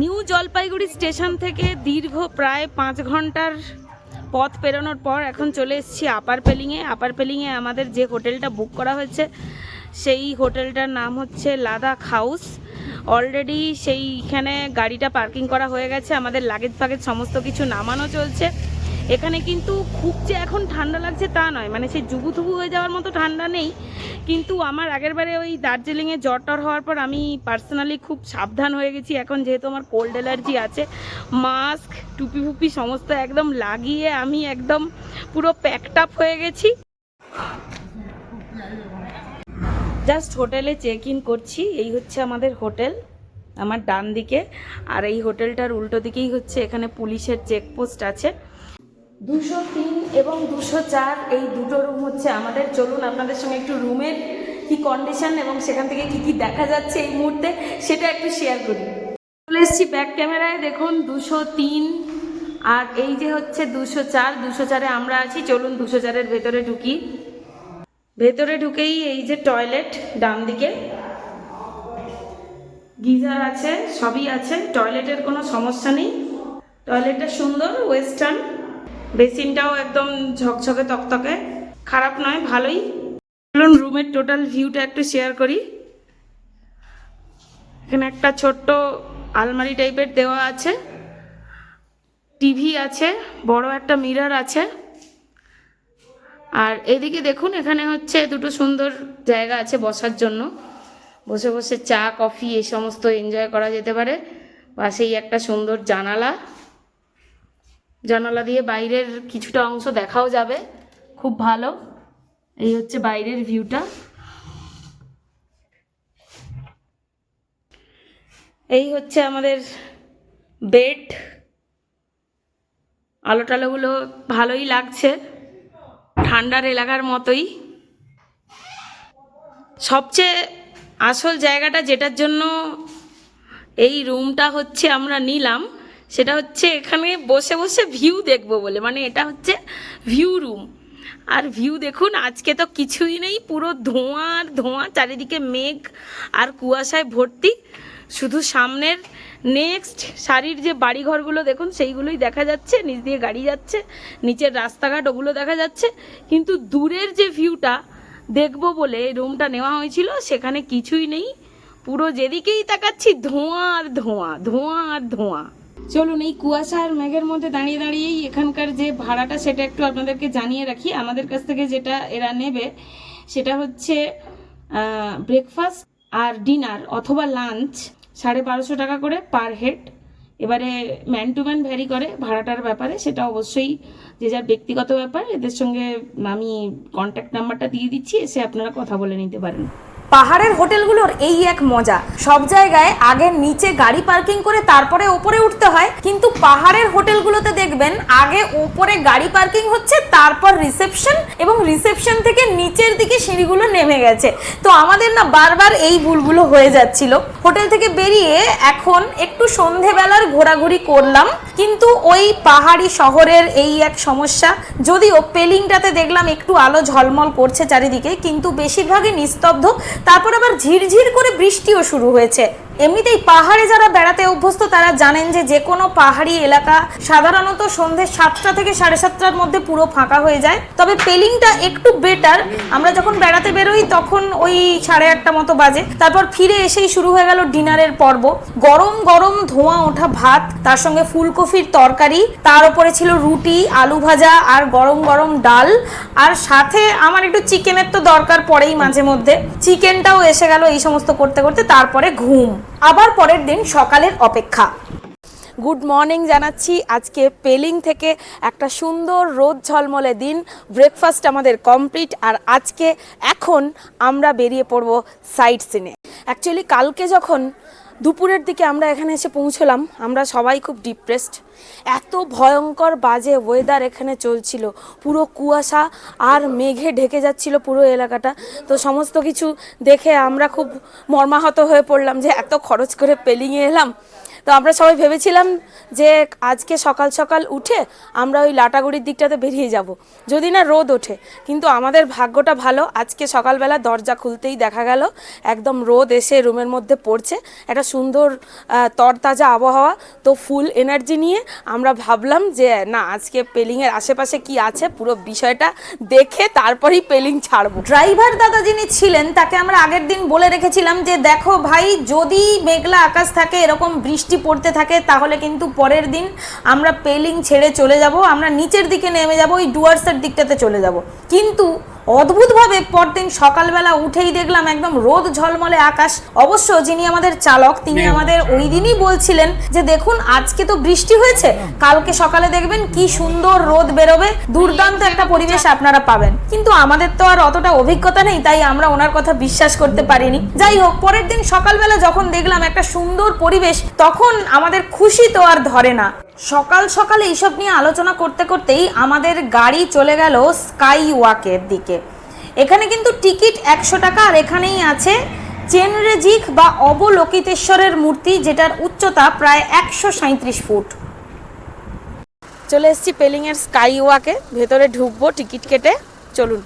New Jalpaiguri station থেকে দীর্ঘ প্রায় পাঁচ ঘণ্টার পথ পেরোনোর পর এখন চলে এসেছি আপার পেলিংয়ে। আপার পেলিংয়ে আমাদের যে হোটেলটা বুক করা হয়েছে, সেই হোটেলটার নাম হচ্ছে লাদাখ হাউস। অলরেডি সেইখানে গাড়িটা পার্কিং করা হয়ে গেছে, আমাদের লাগেজ ফাগেজ সমস্ত কিছু নামানো চলছে। এখানে কিন্তু খুব যে এখন ঠান্ডা লাগছে তা নয়। মানে সেই জুবুথুবু হয়ে যাওয়ার মতো ঠান্ডা নেই। কিন্তু আমার আগের বারে ওই দার্জিলিংয়ে জ্বর টর হওয়ার পর আমি পার্সোনালি খুব সাবধান হয়ে গেছি। এখন যেহেতু আমার কোল্ড অ্যালার্জি আছে, মাস্ক টুপি ফুপি সমস্ত একদম লাগিয়ে আমি একদম পুরো প্যাকড আপ হয়ে গেছি। জাস্ট হোটেলে চেক ইন করছি, এই হচ্ছে আমাদের হোটেল, আমার ডান দিকে আর এই হোটেলটার উল্টো দিকেই হচ্ছে এখানে পুলিশের চেকপোস্ট আছে। দুশো তিন এবং দুশো চার, এই দুটো রুম হচ্ছে আমাদের। চলুন আপনাদের সঙ্গে একটু রুমের কি কন্ডিশন এবং সেখান থেকে কি কি দেখা যাচ্ছে এই মুহূর্তে, সেটা একটু শেয়ার করি। চলে এসেছি ব্যাক ক্যামেরায় দেখুন দুশো তিন আর এই যে হচ্ছে দুশো চার, দুশো চারে আমরা আছি। চলুন দুশো চারের ভেতরে ঢুকি। ভেতরে ঢুকেই এই যে টয়লেট ডান দিকে গিজার আছে, সবই আছে। টয়লেটের কোনো সমস্যা নেই। টয়লেটটা সুন্দর ওয়েস্টার্ন বেসিনটাও একদম ঝকঝকে তকতকে। খারাপ নয়, ভালোই। চলুন রুমের টোটাল ভিউটা একটু শেয়ার করি। এখানে একটা ছোট্ট আলমারি টাইপের দেওয়া আছে। টিভি আছে, বড় একটা মিরার আছে। আর এদিকে দেখুন, এখানে হচ্ছে দুটো সুন্দর জায়গা আছে বসার জন্য। বসে বসে চা, কফি, এই সমস্ত এনজয় করা যেতে পারে। পাশেই একটা সুন্দর জানালা। জানালা দিয়ে বাইরের কিছুটা অংশ দেখাও যাবে। খুব ভালো। এই হচ্ছে বাইরের ভিউটা এই হচ্ছে আমাদের বেড আলো টালোগুলো ভালোই লাগছে। ঠান্ডার এলাকার মতোই। সবচেয়ে আসল জায়গাটা যেটার জন্য এই রুমটা হচ্ছে আমরা নিলাম সেটা হচ্ছে এখানে বসে বসে ভিউ দেখব বলে মানে এটা হচ্ছে ভিউ রুম আর ভিউ দেখুন, আজকে তো কিছুই নেই, পুরো ধোঁয়া আর ধোঁয়া, চারিদিকে মেঘ আর কুয়াশায় ভর্তি। শুধু সামনের নেক্সট শাড়ির যে বাড়িঘরগুলো দেখুন, সেইগুলোই দেখা যাচ্ছে, নিচ দিয়ে গাড়ি যাচ্ছে, নিচের রাস্তাঘাট ওগুলো দেখা যাচ্ছে। কিন্তু দূরের যে ভিউটা দেখব বলে রুমটা নেওয়া হয়েছিল, সেখানে কিছুই নেই। পুরো যেদিকেই তাকাচ্ছি, ধোঁয়া আর ধোঁয়া ধোঁয়া আর ধোঁয়া। চলুন, এই কুয়াশা আর মেঘের মধ্যে দাঁড়িয়ে দাঁড়িয়েই এখানকার যে ভাড়াটা, সেটা একটু আপনাদেরকে জানিয়ে রাখি। আমাদের কাছ থেকে যেটা এরা নেবে, সেটা হচ্ছে ব্রেকফাস্ট আর ডিনার অথবা লাঞ্চ সাড়ে বারোশো টাকা করে পার হেড এবারে ম্যান টু ম্যান ভ্যারি করে ভাড়াটার ব্যাপারে, সেটা অবশ্যই যে যার ব্যক্তিগত ব্যাপার, এদের সঙ্গে আমি কন্ট্যাক্ট নাম্বারটা দিয়ে দিচ্ছি, এসে আপনারা কথা বলে নিতে পারেন। পাহাড়ের হোটেলগুলোর এই এক মজা। সব জায়গায় আগে নিচে গাড়ি পার্কিং করে তারপরে ওপরে উঠতে হয়, কিন্তু পাহাড়ের হোটেলগুলোতে দেখবেন আগে ওপরে গাড়ি পার্কিং হচ্ছে, তারপর রিসেপশন এবং রিসেপশন থেকে নিচের দিকে সিঁড়িগুলো নেমে গেছে। তো আমাদের না বারবার এই ভুলগুলো হয়ে যাচ্ছিল। হোটেল থেকে বেরিয়ে এখন একটু সন্ধেবেলার ঘোরাঘুরি করলাম, কিন্তু ওই পাহাড়ি শহরের এই এক সমস্যা, যদিও পেলিংটাতে দেখলাম একটু আলো ঝলমল করছে চারিদিকে, কিন্তু বেশিরভাগই নিস্তব্ধ। তারপর আবার ঝিরঝির করে বৃষ্টিও শুরু হয়েছে। এমনিতেই পাহাড়ে যারা বেড়াতে অভ্যস্ত, তারা জানেন যে যে কোনো পাহাড়ি এলাকা সাধারণত সন্ধে সাতটা থেকে সাড়ে সাতটার মধ্যে পুরো ফাঁকা হয়ে যায়। তবে পেলিংটা একটু বেটার আমরা যখন বেড়াতে বেরোই তখন ওই সাড়ে আটটা মতো বাজে। তারপর ফিরে এসেই শুরু হয়ে গেল ডিনারের পর্ব। গরম গরম ধোঁয়া ওঠা ভাত, তার সঙ্গে ফুলকপির তরকারি, তার উপরে ছিল রুটি, আলু ভাজা আর গরম গরম ডাল। আর সাথে আমার একটু চিকেনের তো দরকার পড়েই মাঝে মধ্যে। চিকেনটাও এসে গেল এই সমস্ত করতে করতে, তারপরে ঘুম। আবার পরের দিন সকালের অপেক্ষা। গুড মর্নিং জানাচ্ছি। আজকে পেলিং থেকে একটা সুন্দর রোদ ঝলমলে দিন। ব্রেকফাস্ট আমাদের কমপ্লিট। আর আজকে এখন আমরা বেরিয়ে পড়ব সাইট সিনে। অ্যাকচুয়ালি কালকে যখন দুপুরের দিকে আমরা এখানে এসে পৌঁছলাম। আমরা সবাই খুব ডিপ্রেসড এত ভয়ঙ্কর বাজে ওয়েদার এখানে চলছিল। পুরো কুয়াশা আর মেঘে ঢেকে যাচ্ছিল পুরো এলাকাটা। তো সমস্ত কিছু দেখে আমরা খুব মর্মাহত হয়ে পড়লাম যে এত খরচ করে পেলিংয়ে এলাম। তো আমরা সবাই ভেবেছিলাম যে আজকে সকাল সকাল উঠে আমরা ওই লাটাগুড়ির দিকটাতে বেরিয়ে যাব। যদি না রোদ ওঠে, কিন্তু আমাদের ভাগ্যটা ভালো। আজকে সকালবেলা দরজা খুলতেই দেখা গেল, একদম রোদ এসে রুমের মধ্যে পড়ছে। একটা সুন্দর তরতাজা আবহাওয়া। তো ফুল এনার্জি নিয়ে আমরা ভাবলাম যে, না, আজকে পেলিংয়ের আশেপাশে কি আছে? পুরো বিষয়টা দেখে তারপরেই পেলিং ছাড়বো। ড্রাইভার দাদা যিনি ছিলেন, তাকে আমরা আগের দিন বলে রেখেছিলাম যে, দেখো ভাই, যদি মেঘলা আকাশ থাকে, এরকম বৃষ্টি পড়তে থাকে, তাহলে কিন্তু পরের দিন আমরা পেলিং ছেড়ে চলে যাব, আমরা নিচের দিকে নেমে যাব, ওই ডুয়ার্সের দিকটাতে চলে যাব। কিন্তু অদ্ভুতভাবে পরদিন সকালবেলা উঠেই দেখলাম একদম রোদ ঝলমলে আকাশ। অবশ্য যিনি আমাদের চালক তিনি আমাদের ওই দিনই বলছিলেন যে দেখুন আজকে তো বৃষ্টি হয়েছে। কালকে সকালে দেখবেন কি সুন্দর রোদ বেরোবে। দুর্দান্ত একটা পরিবেশ আপনারা পাবেন। কিন্তু আমাদের তো আর অতটা অভিজ্ঞতা নেই তাই আমরা ওনার কথা বিশ্বাস করতে পারিনি। যাই হোক পরের দিন সকালবেলা যখন দেখলাম একটা সুন্দর পরিবেশ তখন আমাদের খুশি তো আর ধরে না। সকাল সকালে এইসব নিয়ে আলোচনা করতে করতেই আমাদের গাড়ি চলে গেল স্কাই ওয়াকের দিকে। এখানে কিন্তু টিকিট একশো টাকা আর এখানেই আছে চেনরেজিক বা অবলোকিতেশ্বরের মূর্তি, যেটার উচ্চতা প্রায় একশো সাঁত্রিশ ফুট। চলে এসেছি পেলিংয়ের স্কাই ওয়াকে ভেতরে ঢুকবো টিকিট কেটে, চলুন।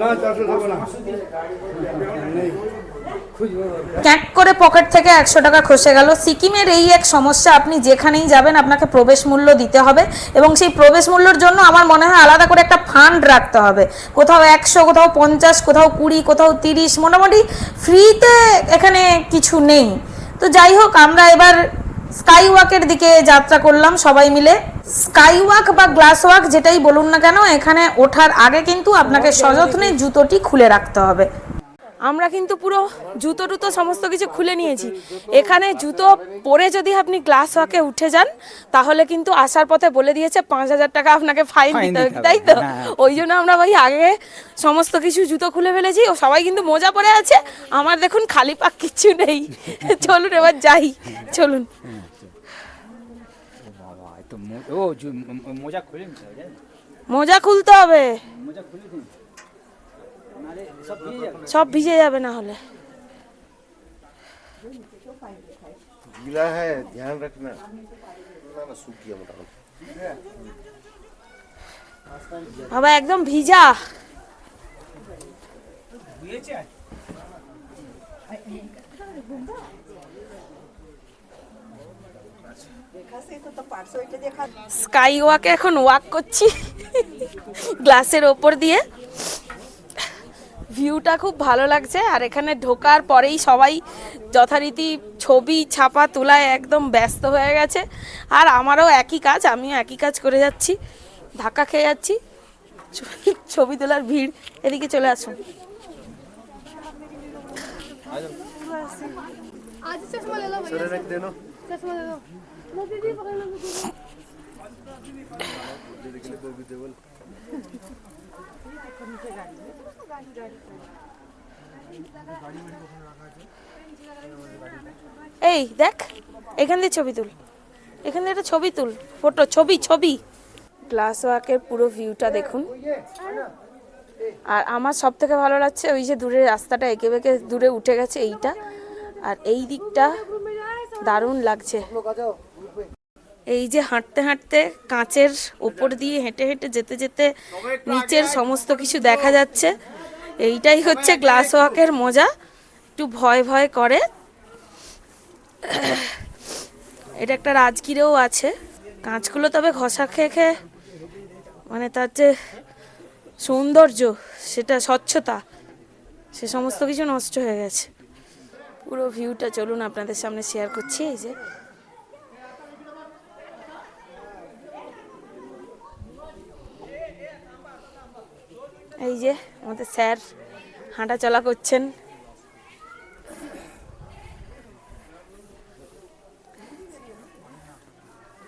না চারশো দেবো না নেই ক্যাক করে পকেট থেকে একশো টাকা খসে গেল। সিকিমের এই এক সমস্যা আপনি যেখানেই যাবেন আপনাকে প্রবেশ মূল্য দিতে হবে এবং সেই প্রবেশ মূল্যর জন্য আমার মনে হয় আলাদা করে একটা ফান্ড রাখতে হবে। কোথাও একশো কোথাও পঞ্চাশ কোথাও কুড়ি কোথাও তিরিশ মোটামুটি ফ্রিতে এখানে কিছু নেই। তো যাই হোক আমরা এবার স্কাই ওয়াকের দিকে যাত্রা করলাম সবাই মিলে। স্কাই ওয়াক বা গ্লাস ওয়াক যেটাই বলুন না কেন এখানে ওঠার আগে কিন্তু আপনাকে সযত্নে জুতোটি খুলে রাখতে হবে। আমরা কিন্তু পুরো জুতো টুতো সমস্ত কিছু খুলে নিয়েছি। এখানে জুতো পরে যদি আপনি ক্লাস ওয়াকে উঠে যান তাহলে কিন্তু আসার পথে বলে দিয়েছে পাঁচ হাজার টাকা আপনাকে ফাইন দিতে হবে। তাই তো? হ্যাঁ। ওই জন্য আমরা ভাই আগে সমস্ত কিছু জুতো খুলে ফেলেছি। ও সবাই কিন্তু মোজা পরে আছে। আমার দেখুন খালি পাক কিচ্ছু নেই। চলুন এবার যাই। চলুন। মোজা খুলতে হবে। মোজা খুলে সব ভিজে যাবে সব ভিজে যাবে না হলে गीला है ध्यान रखना ना ना सूख गया मोटामोटी বাবা একদম ভিজা স্কাই ওয়াকে এখন ওয়াক করছি গ্লাসের ওপর দিয়ে ভিউটা খুব ভালো লাগছে আর এখানে ঢোকার পরেই সবাই যথারীতি ছবি ছাপা তোলায় একদম ব্যস্ত হয়ে গেছে আর আমারও একই কাজ আমিও একই কাজ করে যাচ্ছি ধাক্কা খেয়ে যাচ্ছি ছবি- ছবি তোলার ভিড় এদিকে চলে আসুন এই, দেখ, এখান দিয়ে ছবি তুল। এখান দিয়ে একটা ছবি তুল, ফটো, ছবি ছবি। গ্লাস ওয়াকের পুরো ভিউটা দেখুন। আর আমার সব থেকে ভালো লাগছে ওই যে দূরে রাস্তাটা, একে বেঁকে দূরে উঠে গেছে এইটা। আর এই দিকটা দারুণ লাগছে। এই যে হাঁটতে হাঁটতে কাঁচের ওপর দিয়ে হেঁটে হেঁটে যেতে যেতে নিচের সমস্ত কিছু দেখা যাচ্ছে। এইটাই হচ্ছে গ্লাস ওয়াকের মজা। একটু ভয় ভয় করে। এটা একটা রাজগিরেও আছে। কাঁচগুলো তবে ঘষা খেয়ে খেয়ে মানে তার যে সৌন্দর্য, সেটা স্বচ্ছতা, সে সমস্ত কিছু নষ্ট হয়ে গেছে। পুরো ভিউটা চলুন আপনাদের সামনে শেয়ার করছি, এই যে এই যে আমাদের স্যার হাঁটা চলা করছেন।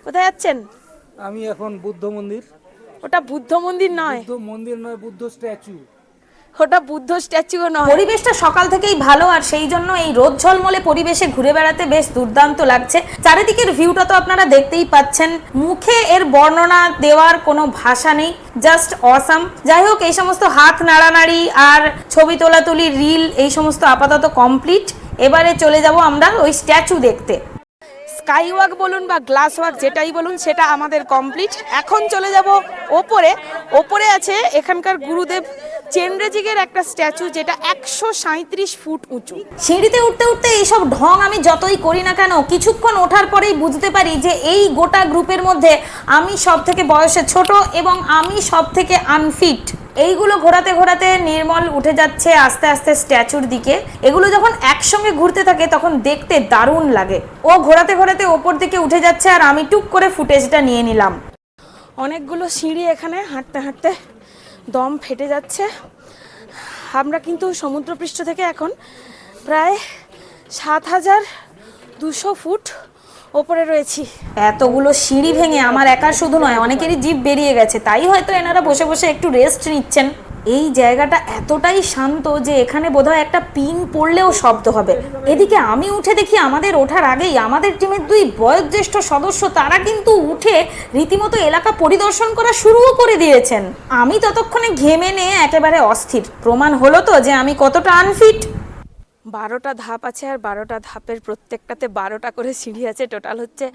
কোথায় যাচ্ছেন? আমি এখন বুদ্ধ মন্দির। ওটা বুদ্ধ মন্দির নয়। বুদ্ধ মন্দির নয় বুদ্ধ স্ট্যাচু। ওটা বুদ্ধ স্ট্যাচুও নয়। পরিবেশটা সকাল থেকেই ভালো আর সেই জন্য এই রোদ ঝলমলে পরিবেশে ঘুরে বেড়াতে বেশ দুর্দান্ত লাগছে। চারিদিকের ভিউটা তো আপনারা দেখতেই পাচ্ছেন। মুখে এর বর্ণনা দেওয়ার কোনো ভাষা নেই জাস্ট অসাম যাই হোক, এই সমস্ত হাত নাড়ানাড়ি আর ছবি তোলাতুলি রিল এই সমস্ত আপাতত কমপ্লিট এবারে চলে যাব আমরা ওই স্ট্যাচু দেখতে। স্কাই ওয়াক বলুন বা গ্লাস ওয়াক যেটাই বলুন, সেটা আমাদের কমপ্লিট এখন চলে যাব ওপরে। ওপরে আছে এখানকার গুরুদেব চেন্দ্রজিগের একটা স্ট্যাচু যেটা একশো সাঁত্রিশ ফুট উঁচু। সিঁড়িতে উঠতে উঠতে এইসব ঢং আমি যতই করি না কেন কিছুক্ষণ ওঠার পরেই বুঝতে পারি যে এই গোটা গ্রুপের মধ্যে আমি সব থেকে বয়সে ছোট এবং আমি সব থেকে আনফিট এইগুলো ঘোরাতে ঘোরাতে নির্মল উঠে যাচ্ছে আস্তে আস্তে স্ট্যাচুর দিকে। এগুলো যখন একসঙ্গে ঘুরতে থাকে তখন দেখতে দারুণ লাগে। ও ঘোরাতে ঘোরাতে ওপর দিকে উঠে যাচ্ছে আর আমি টুক করে ফুটেজটা নিয়ে নিলাম। অনেকগুলো সিঁড়ি এখানে হাঁটতে হাঁটতে দম ফেটে যাচ্ছে। আমরা কিন্তু সমুদ্রপৃষ্ঠ থেকে এখন প্রায় সাত হাজার দুশো ফুট ওপরে রয়েছি। এতগুলো সিঁড়ি ভেঙে আমার একার শুধু নয়, অনেকেরই জীব বেরিয়ে গেছে। তাই হয়তো এনারা বসে বসে একটু রেস্ট নিচ্ছেন। এই জায়গাটা এতটাই শান্ত যে এখানে বোধহয় একটা পিন পড়লেও শব্দ হবে। এদিকে আমি উঠে দেখি আমাদের ওঠার আগেই আমাদের টিমের দুই বয়োজ্যেষ্ঠ সদস্য তারা কিন্তু উঠে রীতিমতো এলাকা পরিদর্শন করা শুরুও করে দিয়েছেন। আমি ততক্ষণে ঘেমে নিয়ে একেবারে অস্থির। প্রমাণ হলো তো যে আমি কতটা আনফিট বারোটা ধাপ আছে আর বারোটা ধাপের প্রত্যেকটাতে বারোটা করে সিঁড়ি আছে। টোটাল হচ্ছে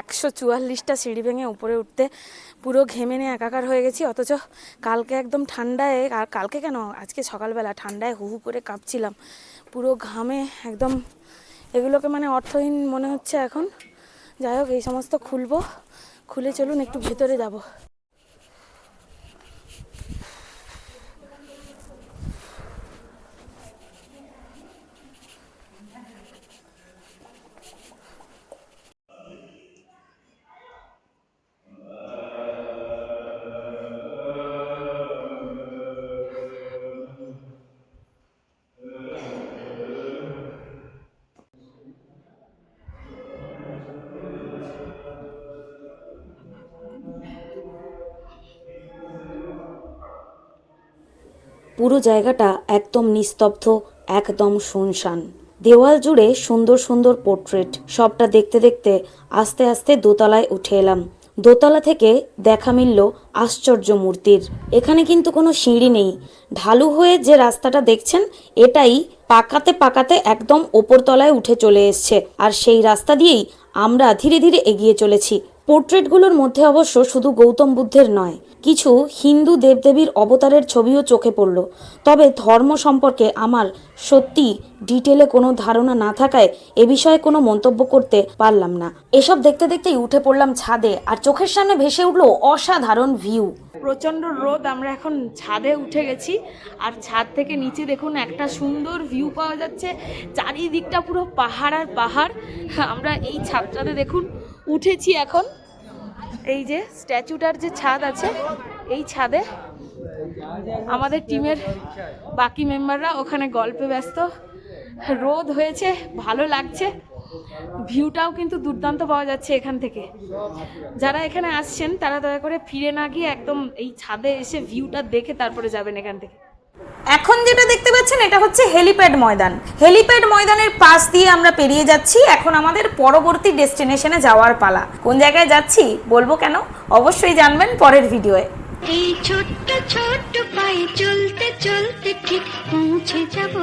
একশো চুয়াল্লিশটা সিঁড়ি ভেঙে উপরে উঠতে পুরো ঘেমে নিয়ে একাকার হয়ে গেছি। অথচ কালকে একদম ঠান্ডায়, আর কালকে কেন? আজকে সকালবেলা ঠান্ডায় হু হু করে কাঁপছিলাম। পুরো ঘামে একদম এগুলোকে মানে অর্থহীন মনে হচ্ছে এখন। যাই হোক, এই সমস্ত খুলবো। খুলে চলুন, একটু ভেতরে যাব। পুরো জায়গাটা একদম নিস্তব্ধ, একদম শুনশান। দেওয়াল জুড়ে সুন্দর সুন্দর পোর্ট্রেট। সবটা দেখতে দেখতে আস্তে আস্তে দোতলায় উঠে এলাম। দোতলা থেকে দেখা মিলল আশ্চর্য মূর্তির। এখানে কিন্তু কোনো সিঁড়ি নেই। ঢালু হয়ে যে রাস্তাটা দেখছেন, এটাই পাকাতে পাকাতে একদম ওপরতলায় উঠে চলে এসছে। আর সেই রাস্তা দিয়েই আমরা ধীরে ধীরে এগিয়ে চলেছি। পোর্ট্রেটগুলোর মধ্যে অবশ্য শুধু গৌতম বুদ্ধের নয়, কিছু হিন্দু দেবদেবীর অবতারের ছবিও চোখে পড়ল। তবে ধর্ম সম্পর্কে আমার সত্যি ডিটেলে কোনো ধারণা না থাকায় এ বিষয়ে কোনো মন্তব্য করতে পারলাম না। এসব দেখতে দেখতেই উঠে পড়লাম ছাদে আর চোখের সামনে ভেসে উঠল অসাধারণ ভিউ। প্রচণ্ড রোদ, আমরা এখন ছাদে উঠে গেছি আর ছাদ থেকে নিচে দেখুন একটা সুন্দর ভিউ পাওয়া যাচ্ছে। চারিদিকটা পুরো পাহাড় আর পাহাড়। আমরা এই ছাদটাতে দেখুন, উঠেছি এখন। এই যে স্ট্যাচুটার যে ছাদ আছে, এই ছাদে আমাদের টিমের বাকি মেম্বাররা ওখানে গল্পে ব্যস্ত। রোদ হয়েছে, ভালো লাগছে। ভিউটাও কিন্তু দুর্দান্ত পাওয়া যাচ্ছে এখান থেকে। যারা এখানে আসছেন, তারা দয়া করে ফিরে না গিয়ে একদম এই ছাদে এসে ভিউটা দেখে তারপরে যাবেন এখান থেকে। এখন যেটা দেখতে পাচ্ছেন, এটা হচ্ছে হেলিপ্যাড ময়দান। হেলিপ্যাড ময়দানের পাশ দিয়ে আমরা পেরিয়ে যাচ্ছি, এখন আমাদের পরবর্তী ডেস্টিনেশনে যাওয়ার পালা। কোন জায়গায় যাচ্ছি, বলব কেন? অবশ্যই জানবেন পরের ভিডিওয়ে। এই ছোট্ট ছোট্ট পায়ে চলতে চলতে ঠিক পৌঁছে যাব।